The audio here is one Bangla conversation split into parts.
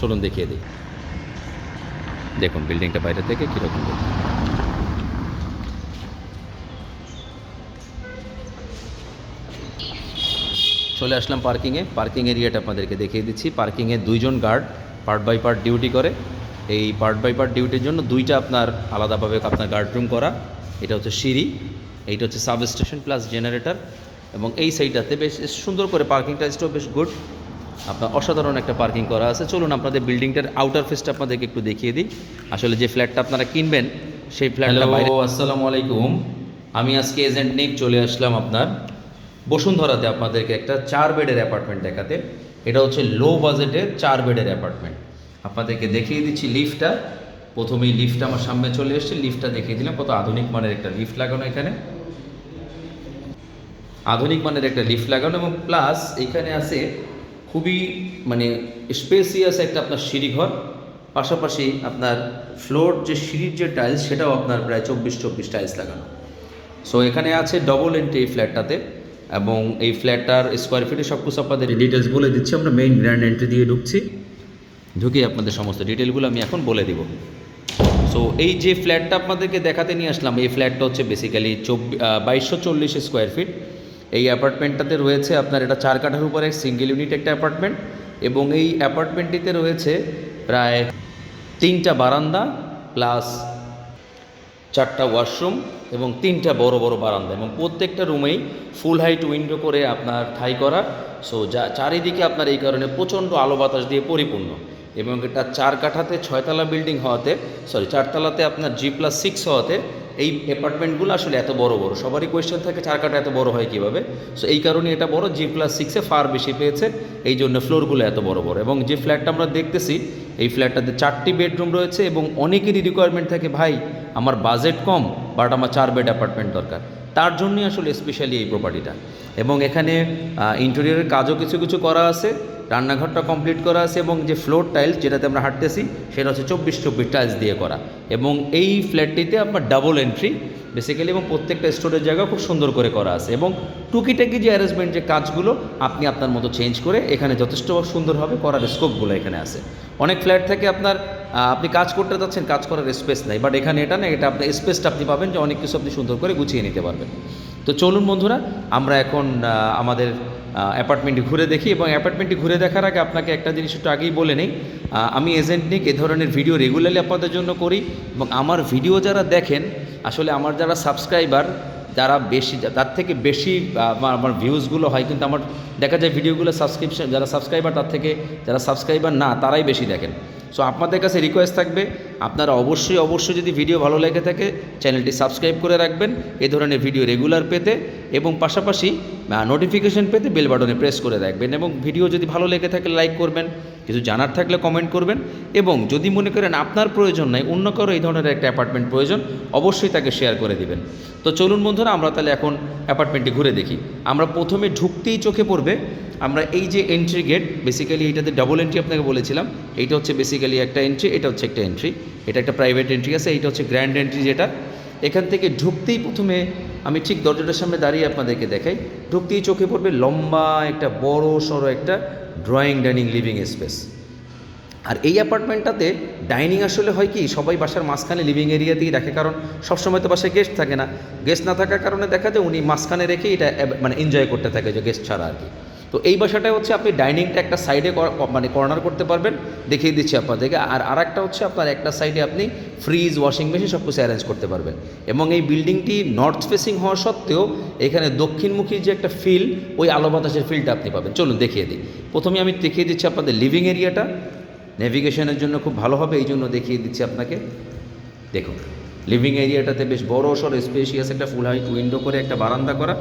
চলুন দেখিয়ে দিই। দেখুন, বিল্ডিংটা বাইরে থেকে কীরকম চলে আসলাম পার্কিংয়ে। পার্কিং এরিয়াটা আপনাদেরকে দেখিয়ে দিচ্ছি। পার্কিংয়ে দুইজন guard part by part duty করে। এই পার্ট বাই পার্ট ডিউটির জন্য দুইটা আপনার আলাদাভাবে আপনার গার্ড রুম করা। এটা হচ্ছে সিঁড়ি, এইটা হচ্ছে সাব স্টেশন প্লাস জেনারেটর। এবং এই সাইডটাতে বেশ সুন্দর করে পার্কিংটা টাইজটাও বেশ গুড। আপনার অসাধারণ একটা পার্কিং করা আছে। চলুন আপনাদের বিল্ডিংটার আউটার ফেসটা আপনাদেরকে একটু দেখিয়ে দিই। আসলে যে ফ্ল্যাটটা আপনারা কিনবেন সেই ফ্ল্যাটটা বাইরে আসসালামু আলাইকুম। আমি আজকে এজেন্ট নিয়ে চলে আসলাম আপনার বসুন্ধরাতে আপনাদেরকে একটা চার বেডের অ্যাপার্টমেন্ট দেখাতে। এটা হচ্ছে লো বাজেটের চার বেডের অ্যাপার্টমেন্ট আপনাদেরকে দেখিয়ে দিচ্ছি লিফটটা প্রথমেই লিফটটা আমার সামনে চলে এসেছে। লিফটটা দেখিয়ে দিলাম। কত আধুনিক মানের একটা লিফট লাগানো এখানে। আধুনিক মানের একটা লিফট লাগানো এবং প্লাস এখানে আছে খুবই মানে স্পেসিয়াস একটা আপনার সিঁড়িঘর। পাশাপাশি আপনার ফ্লোর যে সিঁড়ির যে টাইলস সেটাও আপনার প্রায় চব্বিশ চব্বিশ টাইলস লাগানো। সো এখানে আছে ডবল এন্ট্রি এই ফ্ল্যাটটাতে এবং এই ফ্ল্যাটটার স্কোয়ার ফিটে সব কিছু আপনাদের ডিটেলস বলে দিচ্ছি। আমরা মেইন গ্র্যান্ড এন্ট্রি দিয়ে ঢুকছি। ঢুকে আপনাদের সমস্ত ডিটেলগুলো আমি এখন বলে দিব। সো এই যে ফ্ল্যাটটা আপনাদেরকে দেখাতে নিয়ে আসলাম, এই ফ্ল্যাটটা হচ্ছে বেসিক্যালি চব্বিশ বাইশশো চল্লিশ স্কোয়ার ফিট এই অ্যাপার্টমেন্টটাতে রয়েছে আপনার এটা চার কাঠার উপরে সিঙ্গেল ইউনিট একটা অ্যাপার্টমেন্ট এবং এই অ্যাপার্টমেন্টটিতে রয়েছে প্রায় তিনটা বারান্দা প্লাস চারটা ওয়াশরুম এবং তিনটা বড় বড় বারান্দা এবং প্রত্যেকটা রুমেই ফুল হাইট উইন্ডো করে আপনার ঠাই করা। সো যা চারিদিকে আপনার এই কারণে প্রচণ্ড আলো বাতাস দিয়ে পরিপূর্ণ এবং এটা চার কাঠাতে ছয়তলা বিল্ডিং হওয়াতে সরি চারতলাতে আপনার জি প্লাস সিক্স হওয়াতে এই অ্যাপার্টমেন্টগুলো আসলে এত বড় বড়। সবারই কোয়েশ্চেন থাকে চার কাঠা এত বড় হয় কীভাবে? সো এই কারণে এটা বড়। জি প্লাস সিক্সে ফার বেশি পেয়েছে। এই জন্য ফ্লোরগুলো এত বড় বড়। এবং যে ফ্ল্যাটটা আমরা দেখতেছি, এই ফ্ল্যাটটাতে চারটি বেডরুম রয়েছে এবং অনেকেরই রিকোয়ারমেন্ট থাকে, ভাই, আমার বাজেট কম বাট আমার চার বেড অ্যাপার্টমেন্ট দরকার। তার জন্যই আসলে স্পেশালি এই প্রপার্টিটা এবং এখানে ইন্টেরিয়রের কাজও কিছু কিছু করা আছে, রান্নাঘরটা কমপ্লিট করা আছে, এবং যে ফ্লোর টাইলস যেটাতে আমরা হাঁটতেছি, সেটা হচ্ছে চব্বিশ চব্বিশ টাইলস দিয়ে করা। এবং এই ফ্ল্যাটটিতে আপনার ডাবল এন্ট্রি বেসিক্যালি এবং প্রত্যেকটা স্টোরের জায়গা খুব সুন্দর করে করা আছে। এবং টুকিটাকি যে অ্যারেঞ্জমেন্ট যে কাজগুলো, আপনি আপনার মতো চেঞ্জ করে এখানে যথেষ্ট সুন্দরভাবে করার স্কোপগুলো এখানে আছে। অনেক ফ্ল্যাট থেকে আপনার আপনি কাজ করতে যাচ্ছেন, কাজ করার স্পেস নাই। বাট এখানে এটা না, এটা আপনার স্পেসটা আপনি পাবেন যে অনেক কিছু আপনি সুন্দর করে গুছিয়ে নিতে পারবেন। তো চলুন বন্ধুরা, আমরা এখন আমাদের অ্যাপার্টমেন্টটি ঘুরে দেখি এবং অ্যাপার্টমেন্টটি ঘুরে দেখার আগে আপনাকে একটা জিনিস একটু আগেই বলে নেই। আমি এজেন্ট নিক, এ ধরনের ভিডিও রেগুলারলি আপনাদের জন্য করি এবং আমার ভিডিও যারা দেখেন, আসলে আমার যারা সাবস্ক্রাইবার যারা বেশি, তার থেকে বেশি আমার ভিউজগুলো হয়, কিন্তু আমার দেখা যায় ভিডিওগুলো সাবস্ক্রিপশন যারা সাবস্ক্রাইবার তার থেকে, যারা সাবস্ক্রাইবার না, তারাই বেশি দেখেন। সো আপনাদের কাছে রিকোয়েস্ট থাকবে, আপনারা অবশ্যই অবশ্যই যদি ভিডিও ভালো লেগে থাকে চ্যানেলটি সাবস্ক্রাইব করে রাখবেন, এ ধরনের ভিডিও রেগুলার পেতে এবং পাশাপাশি নোটিফিকেশন পেতে বেল বাটনে প্রেস করে রাখবেন এবং ভিডিও যদি ভালো লেগে থাকে লাইক করবেন, কিছু জানার থাকলে কমেন্ট করবেন এবং যদি মনে করেন আপনার প্রয়োজন নাই, অন্য কারও এই ধরনের একটা অ্যাপার্টমেন্ট প্রয়োজন, অবশ্যই তাকে শেয়ার করে দিবেন। তো চলুন বন্ধুরা, আমরা তাহলে এখন অ্যাপার্টমেন্টটি ঘুরে দেখি। আমরা প্রথমে ঢুকতেই চোখে পড়বে, আমরা এই যে এন্ট্রি গেট বেসিক্যালি এটাতে ডাবল এন্ট্রি আপনাকে বলেছিলাম, এইটা হচ্ছে বেসিক্যালি একটা এন্ট্রি এটা হচ্ছে একটা এন্ট্রি এটা একটা প্রাইভেট এন্ট্রি আছে, এইটা হচ্ছে গ্র্যান্ড এন্ট্রি যেটা। এখান থেকে ঢুকতেই প্রথমে আমি ঠিক দরজাটার সামনে দাঁড়িয়ে আপনাদেরকে দেখাই, ঢুকতেই চোখে পড়বে লম্বা একটা, বড় সড়ো একটা ড্রয়িং ডাইনিং লিভিং স্পেস আর এই অ্যাপার্টমেন্টটাতে ডাইনিং আসলে হয় কি, সবাই বাসার মাঝখানে লিভিং এরিয়াতেই রাখে, কারণ সবসময় তো বাসায় গেস্ট থাকে না। গেস্ট না থাকার কারণে দেখা যায় উনি মাঝখানে রেখে এটা মানে এনজয় করতে থাকে যে গেস্ট ছাড়া আর কি। তো এই বাসাটায় হচ্ছে আপনি ডাইনিংটা একটা সাইডে মানে কর্নার করতে পারবেন। দেখিয়ে দিচ্ছি আপনাদেরকে। আর আর একটা হচ্ছে আপনার একটা সাইডে আপনি ফ্রিজ ওয়াশিং মেশিন সব কিছু অ্যারেঞ্জ করতে পারবেন। এবং এই বিল্ডিংটি নর্থ ফেসিং হওয়া সত্ত্বেও এখানে দক্ষিণমুখী যে একটা ফিল ওই আলো বাতাসের ফিলটা আপনি পাবেন। চলুন দেখিয়ে দিই। প্রথমে আমি দেখিয়ে দিচ্ছি আপনাদের লিভিং এরিয়াটা নেভিগেশনের জন্য খুব ভালো হবে, এই জন্য দেখিয়ে দিচ্ছি আপনাকে। দেখুন। লিভিং এরিয়াটাতে বেশ বড় সড়ো স্পেশিয়াস একটা ফুল হাইট উইন্ডো করে একটা বারান্দা করা,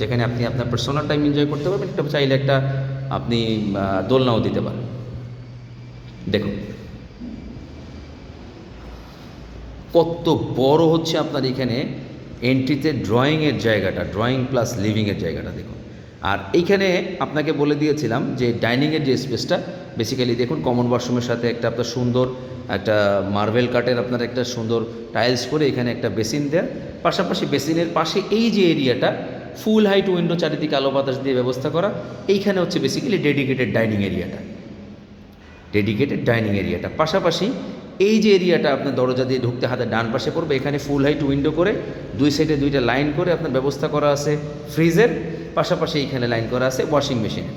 যেখানে আপনি আপনার পার্সোনাল টাইম এনজয় করতে পারবেন। একটা চাইলে একটা আপনি দোলনাও দিতে পারেন। দেখুন। কত বড় হচ্ছে আপনার এখানে এন্ট্রিতে ড্রয়িংয়ের জায়গাটা ড্রয়িং প্লাস লিভিংয়ের জায়গাটা, দেখুন। আর এইখানে আপনাকে বলে দিয়েছিলাম যে ডাইনিংয়ের যে স্পেসটা বেসিক্যালি দেখুন কমন ওয়াশরুমের সাথে একটা আপনার সুন্দর একটা মার্বেল কাটের আপনার একটা সুন্দর টাইলস করে এখানে একটা বেসিন দেয়া। পাশাপাশি বেসিনের পাশে এই যে এরিয়াটা, ফুল হাইট উইন্ডো চারিদিকে আলো বাতাস দিয়ে ব্যবস্থা করা, এইখানে হচ্ছে বেসিক্যালি ডেডিকেটেড ডাইনিং এরিয়াটা। ডেডিকেটেড ডাইনিং এরিয়াটা। পাশাপাশি এই যে এরিয়াটা আপনার দরজা দিয়ে ঢুকতে হাতে ডান পাশে পড়বে, এখানে ফুল হাইট উইন্ডো করে দুই সাইডে দুইটা লাইন করে আপনার ব্যবস্থা করা আছে ফ্রিজের পাশাপাশি এইখানে লাইন করা আছে ওয়াশিং মেশিনের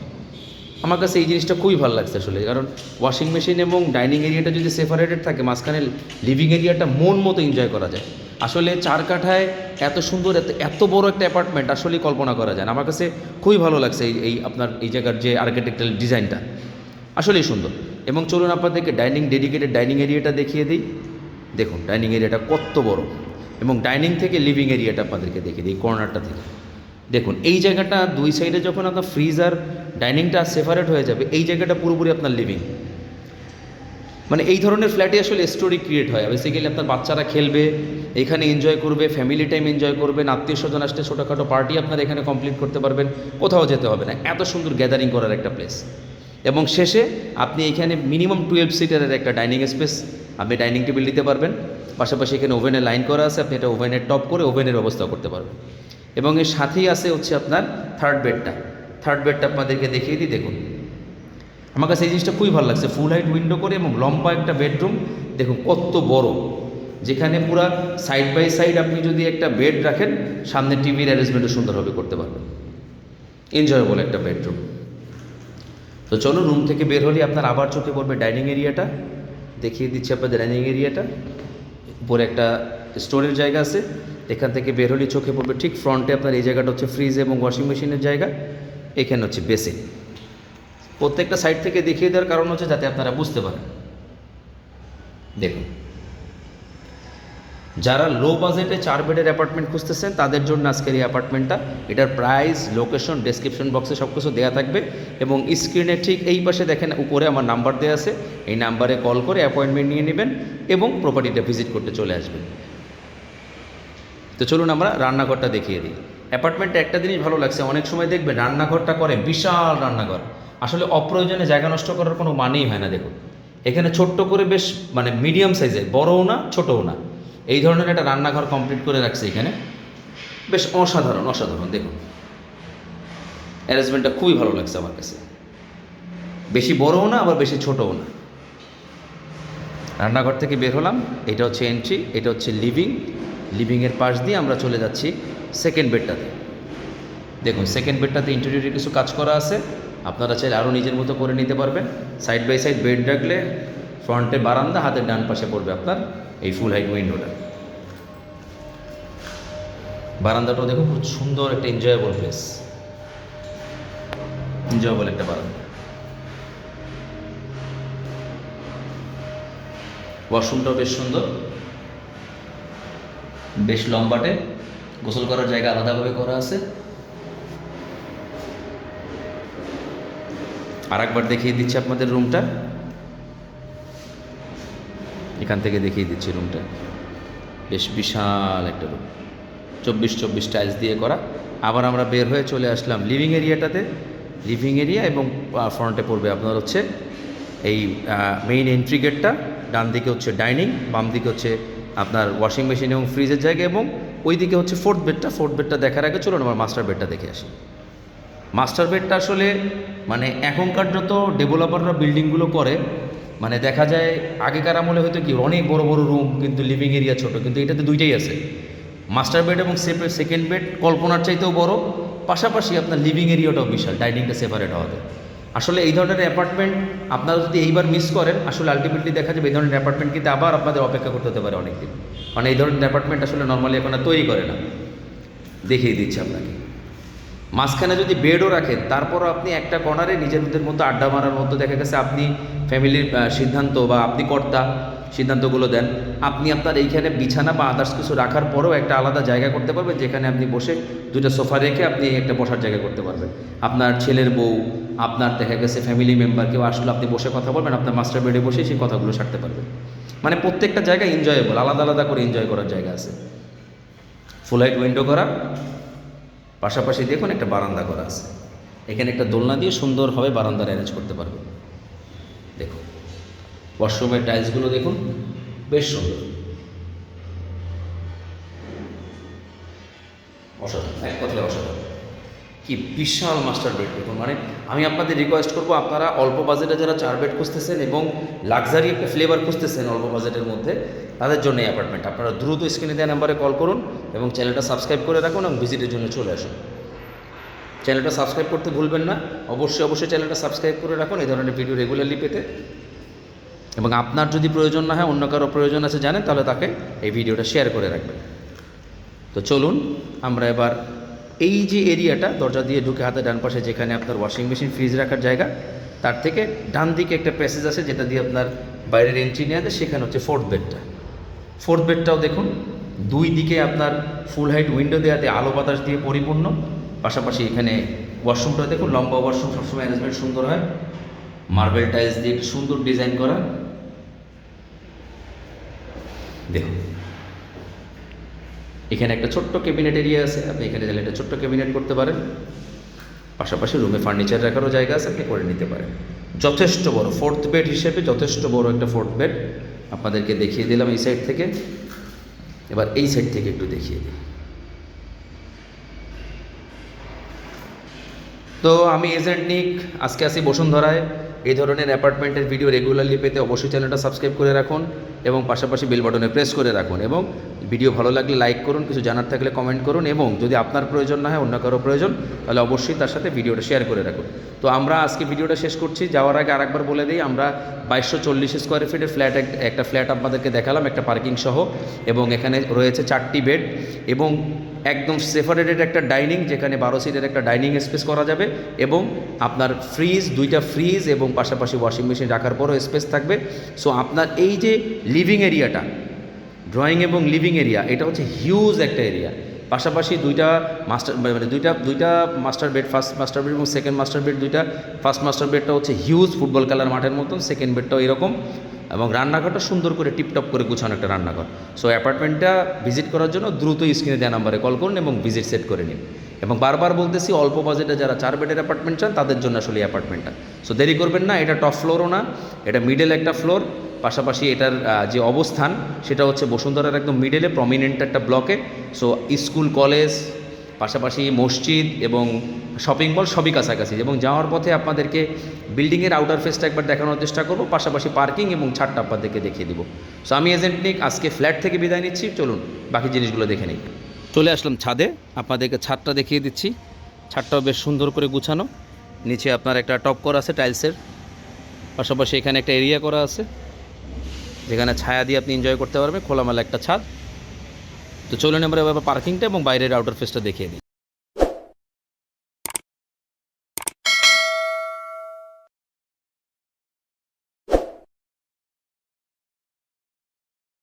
আমার কাছে এই জিনিসটা খুবই ভালো লাগছে আসলে। কারণ ওয়াশিং মেশিন এবং ডাইনিং এরিয়াটা যদি সেপারেটেড থাকে, মাঝখানে লিভিং এরিয়াটা মন মতো এনজয় করা যায়। আসলে চার কাঠায় এত সুন্দর, এত এত বড় একটা অ্যাপার্টমেন্ট আসলেই কল্পনা করা যায় না। আমার কাছে খুবই ভালো লাগছে এই এই আপনার, এই জায়গার যে আর্কিটেকচারাল ডিজাইনটা আসলেই সুন্দর। এবং চলুন আপনাদেরকে ডাইনিং ডেডিকেটেড ডাইনিং এরিয়াটা দেখিয়ে দিই। দেখুন ডাইনিং এরিয়াটা কত বড়। এবং ডাইনিং থেকে লিভিং এরিয়াটা আপনাদেরকে দেখিয়ে দিই কর্নারটা থেকে। দেখুন, এই জায়গাটা দুই সাইডে যখন আপনার ফ্রিজ আর ডাইনিংটা সেপারেট হয়ে যাবে, এই জায়গাটা পুরোপুরি আপনার লিভিং মানে এই ধরনের ফ্ল্যাটে আসলে স্টোরি ক্রিয়েট হয়। বেসিক্যালি আপনার বাচ্চারা খেলবে, এখানে এনজয় করবে ফ্যামিলি টাইম এনজয় করবেন আত্মীয় স্বজন আসলে ছোটোখাটো পার্টি আপনার এখানে কমপ্লিট করতে পারবেন, কোথাও যেতে হবে না। এত সুন্দর গ্যাদারিং করার একটা প্লেস এবং শেষে আপনি এখানে মিনিমাম টুয়েলভ সিটারের একটা ডাইনিং স্পেস আপনি ডাইনিং টেবিল নিতে পারবেন। পাশাপাশি এখানে ওভেনের লাইন করা আছে, আপনি এটা ওভেনের টপ করে ওভেনের ব্যবস্থা করতে পারবেন। এবং এর সাথেই আছে হচ্ছে আপনার থার্ড বেডটা থার্ড বেডটা আপনাদেরকে দেখিয়ে দিই, দেখুন। আমার কাছে এই জিনিসটা খুবই ভালো লাগছে। ফুল হাইট উইন্ডো করে এবং লম্বা একটা বেডরুম দেখুন কত বড়। যেখানে পুরা সাইড বাই সাইড আপনি যদি একটা বেড রাখেন, সামনে টিভির অ্যারেঞ্জমেন্টও সুন্দরভাবে করতে পারবেন। এনজয়েবল একটা বেডরুম তো চলো রুম থেকে বের হলে আপনার আবার চোখে পড়বে ডাইনিং এরিয়াটা দেখিয়ে দিচ্ছি আপনাদের ডাইনিং এরিয়াটা উপরে একটা স্টোরের জায়গা আছে। এখান থেকে বের চোখে পড়বে। ঠিক ফ্রন্টে আপনার এই জায়গাটা হচ্ছে ফ্রিজ এবং ওয়াশিং মেশিনের জায়গা, এখানে হচ্ছে বেসিন। প্রত্যেকটা সাইড থেকে দেখিয়ে দেওয়ার কারণ হচ্ছে যাতে আপনারা বুঝতে পারেন। দেখুন। যারা লো বাজেটে চার বেডের অ্যাপার্টমেন্ট খুঁজতেছেন, তাদের জন্য আজকের এই অ্যাপার্টমেন্টটা এটার প্রাইস লোকেশন ডেসক্রিপশন বক্সে সব কিছু দেওয়া থাকবে এবং স্ক্রিনে ঠিক এই পাশে দেখেন, উপরে আমার নাম্বার দেওয়া আছে। এই নাম্বারে কল করে অ্যাপয়েন্টমেন্ট নিয়ে নেবেন এবং প্রপার্টিটা ভিজিট করতে চলে আসবেন। তো চলুন আমরা রান্নাঘরটা দেখিয়ে দিই। অ্যাপার্টমেন্টে একটা জিনিস ভালো লাগছে, অনেক সময় দেখবে রান্নাঘরটা করে বিশাল রান্নাঘর। আসলে অপ্রয়োজনে জায়গা নষ্ট করার কোনো মানেই হয় না, দেখুন। এখানে ছোট্ট করে বেশ মানে মিডিয়াম সাইজের বড়ও না, ছোটও না। এই ধরনের একটা রান্নাঘর কমপ্লিট করে রাখছে এখানে। বেশ অসাধারণ অসাধারণ, দেখুন। অ্যারেঞ্জমেন্টটা খুবই ভালো লাগছে আমার কাছে। বেশি বড়ও না, আবার বেশি ছোটও না। রান্নাঘর থেকে বের হলাম। এটা হচ্ছে এন্ট্রি এটা হচ্ছে লিভিং লিভিংয়ের পাশ দিয়ে আমরা চলে যাচ্ছি সেকেন্ড বেডটাতে দেখুন সেকেন্ড বেডটাতে ইন্টেরিয়রে কিছু কাজ করা আছে। আপনারা চাইলে আরও নিজের মতো করে নিতে পারবেন। সাইড বাই সাইড বেড রাখলে ফ্রন্টে বারান্দা, হাতের ডান পাশে পড়বে আপনার এই ফুল হাইট উইন্ডোটা বারান্দাটাও দেখুন, খুব সুন্দর একটা এনজয়েবল প্লেস এনজয়েবল একটা বারান্দা। ওয়াশরুমটাও বেশ সুন্দর। বেশ লম্বাটে। গোসল করার জায়গা আলাদাভাবে করা আছে। আর একবার দেখিয়ে দিচ্ছি আপনাদের রুমটা। এখান থেকে দেখিয়ে দিচ্ছি রুমটা। বেশ বিশাল একটা রুম। চব্বিশ চব্বিশ টাইলস দিয়ে করা। আবার আমরা বের হয়ে চলে আসলাম লিভিং এরিয়াটাতে। লিভিং এরিয়া এবং ফ্রন্টে পড়বে আপনার হচ্ছে এই মেইন এন্ট্রি গেটটা ডান দিকে হচ্ছে ডাইনিং বাম দিকে হচ্ছে আপনার ওয়াশিং মেশিন এবং ফ্রিজের জায়গা এবং ওই দিকে হচ্ছে ফোর্থ বেডটা ফোর্থ বেডটা দেখার আগে চলুন আমার মাস্টার বেডটা দেখে আসি। মাস্টার বেডটা আসলে মানে এখনকার যত ডেভেলপাররা বিল্ডিংগুলো করে মানে দেখা যায় আগেকার আমলে হয়তো কি অনেক বড় বড় রুম কিন্তু লিভিং এরিয়া ছোট, কিন্তু এটাতে দুইটাই আছে। মাস্টার বেড এবং সেকেন্ড বেড কল্পনার চাইতেও বড়, পাশাপাশি আপনার লিভিং এরিয়াটাও বিশাল ডাইনিংটা সেপারেট হওয়াতে আসলে এই ধরনের অ্যাপার্টমেন্ট আপনারা যদি এইবার মিস করেন, আসলে আলটিমেটলি দেখা যাবে এই ধরনের অ্যাপার্টমেন্ট কিন্তু আবার আপনাদের অপেক্ষা করতে হতে পারে অনেকদিন। কারণ এই ধরনের অ্যাপার্টমেন্ট আসলে নর্মালি এখন তৈরি করে না। দেখিয়ে দিচ্ছি আপনাকে। মাঝখানে যদি বেডও রাখেন, তারপরও আপনি একটা কর্নারে নিজেদের মতো আড্ডা মারার মতো দেখা গেছে আপনি ফ্যামিলির সিদ্ধান্ত বা আপনি কর্তা সিদ্ধান্তগুলো দেন, আপনি আপনার এইখানে বিছানা বা আদার্স কিছু রাখার পরেও একটা আলাদা জায়গা করতে পারবেন, যেখানে আপনি বসে দুটো সোফা রেখে আপনি একটা বসার জায়গা করতে পারবেন। আপনার ছেলের বউ আপনার দেখা গেছে ফ্যামিলি মেম্বার কেউ আসলে, আপনি বসে কথা বলবেন, আপনার মাস্টার বেডে বসে সেই কথাগুলো সারতে পারবেন। মানে প্রত্যেকটা জায়গা এনজয়েবল আলাদা আলাদা করে এনজয় করার জায়গা আছে। ফুল হাইট উইন্ডো করা, পাশাপাশি দেখুন একটা বারান্দা করা আছে। এখানে একটা দোলনা দিয়ে সুন্দরভাবে বারান্দার অ্যারেঞ্জ করতে পারবেন। দেখুন ওয়াশরুমের টাইলসগুলো দেখুন, বেশ সুন্দর। অসাধারণ এক কথায় অসাধারণ কি বিশাল মাস্টার বেড দেখুন। মানে আমি আপনাদের রিকোয়েস্ট করব, আপনারা অল্প বাজেটে যারা চার বেড খুঁজতেছেন এবং লাক্সারি একটা ফ্লেভার খুঁজতেছেন অল্প বাজেটের মধ্যে, তাদের জন্য এই অ্যাপার্টমেন্ট আপনারা দ্রুত স্ক্রিনে দেওয়া নাম্বারে কল করুন এবং চ্যানেলটা সাবস্ক্রাইব করে রাখুন এবং ভিজিটের জন্য চলে আসুন। চ্যানেলটা সাবস্ক্রাইব করতে ভুলবেন না। অবশ্যই অবশ্যই চ্যানেলটা সাবস্ক্রাইব করে রাখুন, এই ধরনের ভিডিও রেগুলারলি পেতে। এবং আপনার যদি প্রয়োজন না হয়, অন্য কারও প্রয়োজন আছে জানেন, তাহলে তাকে এই ভিডিওটা শেয়ার করে রাখবেন। তো চলুন, আমরা এবার এই যে এরিয়াটা, দরজা দিয়ে ঢুকে হাতে ডান পাশে যেখানে আপনার ওয়াশিং মেশিন ফ্রিজ রাখার জায়গা, তার থেকে ডান দিকে একটা প্যাসেজ আছে যেটা দিয়ে আপনার বাইরের এন্ট্রি নেওয়া যায়, সেখানে হচ্ছে ফোর্থ বেডটা ফোর্থ বেডটাও দেখুন, দুই দিকে আপনার ফুল হাইট উইন্ডো দেওয়াতে আলো বাতাস দিয়ে পরিপূর্ণ, পাশাপাশি এখানে ওয়াশরুমটা দেখুন, লম্বা ওয়াশরুম সবসময় অ্যারেঞ্জমেন্ট সুন্দর হয় মার্বেল টাইলস দিয়ে সুন্দর ডিজাইন করা। দেখুন। এখানে একটা ছোট্ট ক্যাবিনেট এরিয়া আছে, আপনি এখানে চাইলে একটা ছোট্ট ক্যাবিনেট করতে পারেন। পাশাপাশি রুমে ফার্নিচার রাখারও জায়গা আছে, আপনি করে নিতে পারেন। যথেষ্ট বড় ফোর্থ বেড হিসেবে যথেষ্ট বড় একটা ফোর্থ বেড আপনাদেরকে দেখিয়ে দিলাম এই সাইড থেকে। এবার এই সাইড থেকে একটু দেখিয়ে দিই। তো আমি এজেন্ট নিক, আজকে আসি বসুন্ধরায়। এই ধরনের অ্যাপার্টমেন্টের ভিডিও রেগুলারলি পেতে অবশ্যই চ্যানেলটা সাবস্ক্রাইব করে রাখুন এবং পাশাপাশি বেল বাটনে প্রেস করে রাখুন এবং ভিডিও ভালো লাগলে লাইক করুন, কিছু জানার থাকলে কমেন্ট করুন এবং যদি আপনার প্রয়োজন না হয়, অন্য কারও প্রয়োজন, তাহলে অবশ্যই তার সাথে ভিডিওটা শেয়ার করে রাখুন। তো আমরা আজকে ভিডিওটা শেষ করছি। যাওয়ার আগে আরেকবার বলে দিই, আমরা বাইশশো চল্লিশ স্কোয়ার ফিটের ফ্ল্যাট একটা ফ্ল্যাট আপনাদেরকে দেখালাম, একটা পার্কিং সহ, এবং এখানে রয়েছে চারটি বেড এবং একদম সেপারেটেড একটা ডাইনিং যেখানে বারো সিটের একটা ডাইনিং স্পেস করা যাবে এবং আপনার ফ্রিজ দুইটা ফ্রিজ এবং পাশাপাশি ওয়াশিং মেশিন রাখার পরও স্পেস থাকবে। সো আপনার এই যে লিভিং এরিয়াটা ড্রয়িং এবং লিভিং এরিয়া এটা হচ্ছে হিউজ একটা এরিয়া পাশাপাশি দুইটা মাস্টার মানে দুইটা দুইটা master bed first master bed এবং সেকেন্ড মাস্টার বেড দুইটা ফার্স্ট মাস্টার বেডটা হচ্ছে হিউজ ফুটবল খেলার মাঠের মতন সেকেন্ড বেডটাও এরকম। এবং রান্নাঘরটা সুন্দর করে টিপটপ করে গুছানো একটা রান্নাঘর। সো অ্যাপার্টমেন্টটা ভিজিট করার জন্য দ্রুত স্ক্রিনে দেওয়া নাম্বারে কল করুন এবং ভিজিট সেট করে নিন। এবং বারবার বলতেছি, অল্প বাজেটে যারা চার বেডের অ্যাপার্টমেন্ট চান, তাদের জন্য আসলে অ্যাপার্টমেন্টটা সো দেরি করবেন না, এটা টপ ফ্লোরও না, এটা মিডল একটা ফ্লোর পাশাপাশি এটার যে অবস্থান, সেটা হচ্ছে বসুন্ধরার একদম মিডলে প্রমিনেন্ট একটা ব্লকে সো স্কুল কলেজ পাশাপাশি মসজিদ এবং শপিং মল সবই কাছাকাছি। এবং যাওয়ার পথে আপনাদেরকে বিল্ডিংয়ের আউটার ফেসটা একবার দেখানোর চেষ্টা করব, পাশাপাশি পার্কিং এবং ছাদটা আপনাদেরকে দেখিয়ে দেবো। সো আমি এজেন্ট নিক আজকে ফ্ল্যাট থেকে বিদায় নিচ্ছি। চলুন, বাকি জিনিসগুলো দেখে নিই। চলে আসলাম ছাদে। আপনাদেরকে ছাদটা দেখিয়ে দিচ্ছি। ছাদটাও বেশ সুন্দর করে গুছানো। নিচে আপনার একটা টপ করা আছে টাইলসের পাশাপাশি এখানে একটা এরিয়া করা আছে। যেখানে ছায়া দিয়ে আপনি এনজয় করতে পারবেন, খোলামেলা একটা ছাদ। তো চলুন আমরা এবার পার্কিংটা এবং বাইরের আউটার ফেসটা দেখিয়ে দিই